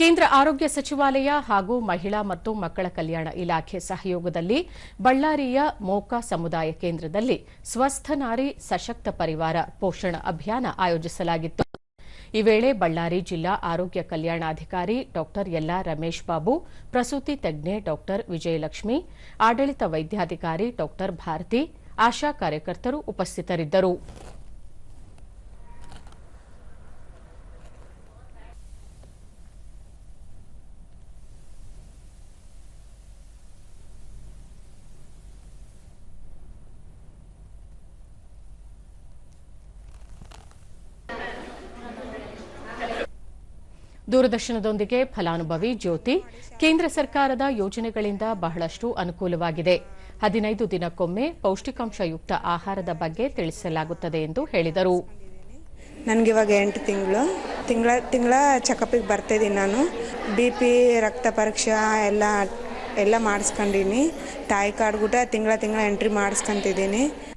ಕೇಂದ್ರ ಆರೋಗ್ಯ ಸಚಿವಾಲಯ ಹಾಗೂ ಮಹಿಳಾ ಮತ್ತು ಮಕ್ಕಳ ಕಲ್ಯಾಣ ಇಲಾಖೆ ಸಹಯೋಗದಲ್ಲಿ ಬಳ್ಳಾರಿಯ ಮೋಕಾ ಸಮುದಾಯ ಕೇಂದ್ರದಲ್ಲಿ ಸ್ವಸ್ಥ ನಾರಿ ಸಶಕ್ತ ಪರಿವಾರ ಪೋಷಣ ಅಭಿಯಾನ ಆಯೋಜಿಸಲಾಗಿತ್ತು. ಈ ವೇಳೆ ಬಳ್ಳಾರಿ ಜಿಲ್ಲಾ ಆರೋಗ್ಯ ಕಲ್ಯಾಣಾಧಿಕಾರಿ ಡಾ ಯಲ್ಲಾ ರಮೇಶ್ ಬಾಬು, ಪ್ರಸೂತಿ ತಜ್ಞೆ ಡಾ ವಿಜಯಲಕ್ಷ್ಮಿ, ಆಡಳಿತ ವೈದ್ಯಾಧಿಕಾರಿ ಡಾ ಭಾರತಿ, ಆಶಾ ಕಾರ್ಯಕರ್ತರು ಉಪಸ್ಥಿತರಿದ್ದರು. ದೂರದರ್ಶನದೊಂದಿಗೆ ಫಲಾನುಭವಿ ಜ್ಯೋತಿ, ಕೇಂದ್ರ ಸರ್ಕಾರದ ಯೋಜನೆಗಳಿಂದ ಬಹಳಷ್ಟು ಅನುಕೂಲವಾಗಿದೆ. ಹದಿನೈದು ದಿನಕ್ಕೊಮ್ಮೆ ಪೌಷ್ಟಿಕಾಂಶಯುಕ್ತ ಆಹಾರದ ಬಗ್ಗೆ ತಿಳಿಸಲಾಗುತ್ತದೆ ಎಂದು ಹೇಳಿದರು. ನನಗಿವಾಗ ಎಂಟು ತಿಂಗಳು. ತಿಂಗಳ ತಿಂಗಳ ಚೆಕಪಿಗೆ ಬರ್ತಿದ್ದೀನಿ ನಾನು. ಬಿ ಪಿ ರಕ್ತ ಪರೀಕ್ಷೆ ಎಲ್ಲ ಎಲ್ಲ ಮಾಡಿಸ್ಕೊಂಡಿನಿ. ತಾಯಿ ಕಾರ್ಡ್ ಕೂಡ ತಿಂಗಳ ತಿಂಗಳ ಎಂಟ್ರಿ ಮಾಡಿಸ್ಕೊಂತಿದ್ದೀನಿ.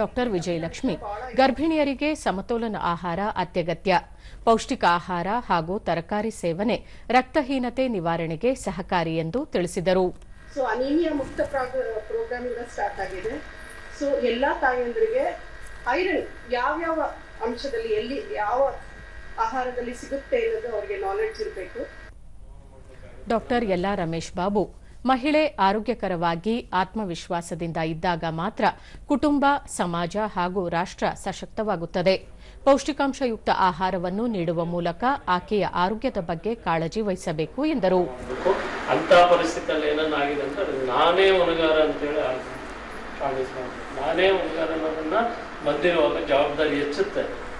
ಡಾಕ್ಟರ್ ವಿಜಯಲಕ್ಷ್ಮಿ. ಗರ್ಭಿಣಿಯರಿಗೆ ಸಮತೋಲನ ಆಹಾರ ಅತ್ಯಗತ್ಯ. ಪೌಷ್ಟಿಕ ಆಹಾರ ಹಾಗೂ ತರಕಾರಿ ಸೇವನೆ ರಕ್ತಹೀನತೆ ನಿವಾರಣೆಗೆ ಸಹಕಾರಿ ಎಂದು ತಿಳಿಸಿದರು. ಸೊ ಅನೀಮಿಯಾ ಮುಕ್ತ ಪ್ರೋಗ್ರಾಮ್ ಕೂಡ ಸ್ಟಾರ್ಟ್ ಆಗಿದೆ. ಸೊ ಎಲ್ಲ ತಾಯಂದ್ರಿಗೆ ಐರನ್ ಯಾವ್ಯಾವ ಅಂಶದಲ್ಲಿ ಎಲ್ಲಿ ಯಾವ ಆಹಾರದಲ್ಲಿ ಸಿಗುತ್ತೆ ಅನ್ನೋದು ಅವರಿಗೆ ನಾಲೆಡ್ಜ್ ಇರಬೇಕು. ಡಾಕ್ಟರ್ ಎಲ್ಲಾ ರಮೇಶ್ ಬಾಬು ಮಹಿಳೆ ಆರೋಗ್ಯಕರವಾಗಿ ಆತ್ಮವಿಶ್ವಾಸದಿಂದ ಇದ್ದಾಗ ಮಾತ್ರ ಕುಟುಂಬ, ಸಮಾಜ ಹಾಗೂ ರಾಷ್ಟ್ರ ಸಶಕ್ತವಾಗುತ್ತದೆ. ಪೌಷ್ಟಿಕಾಂಶಯುಕ್ತ ಆಹಾರವನ್ನು ನೀಡುವ ಮೂಲಕ ಆಕೆಯ ಆರೋಗ್ಯದ ಬಗ್ಗೆ ಕಾಳಜಿ ವಹಿಸಬೇಕು ಎಂದರು. ಅಂತ ಪರಿಸ್ಥಿತಿಯಲ್ಲಿ ಅಂತ ನಾನೇ ಅಂತೇಳಿ. ನಾನೇ ಬಂದಿರುವಾಗ ಜವಾಬ್ದಾರಿ ಹೆಚ್ಚುತ್ತೆ.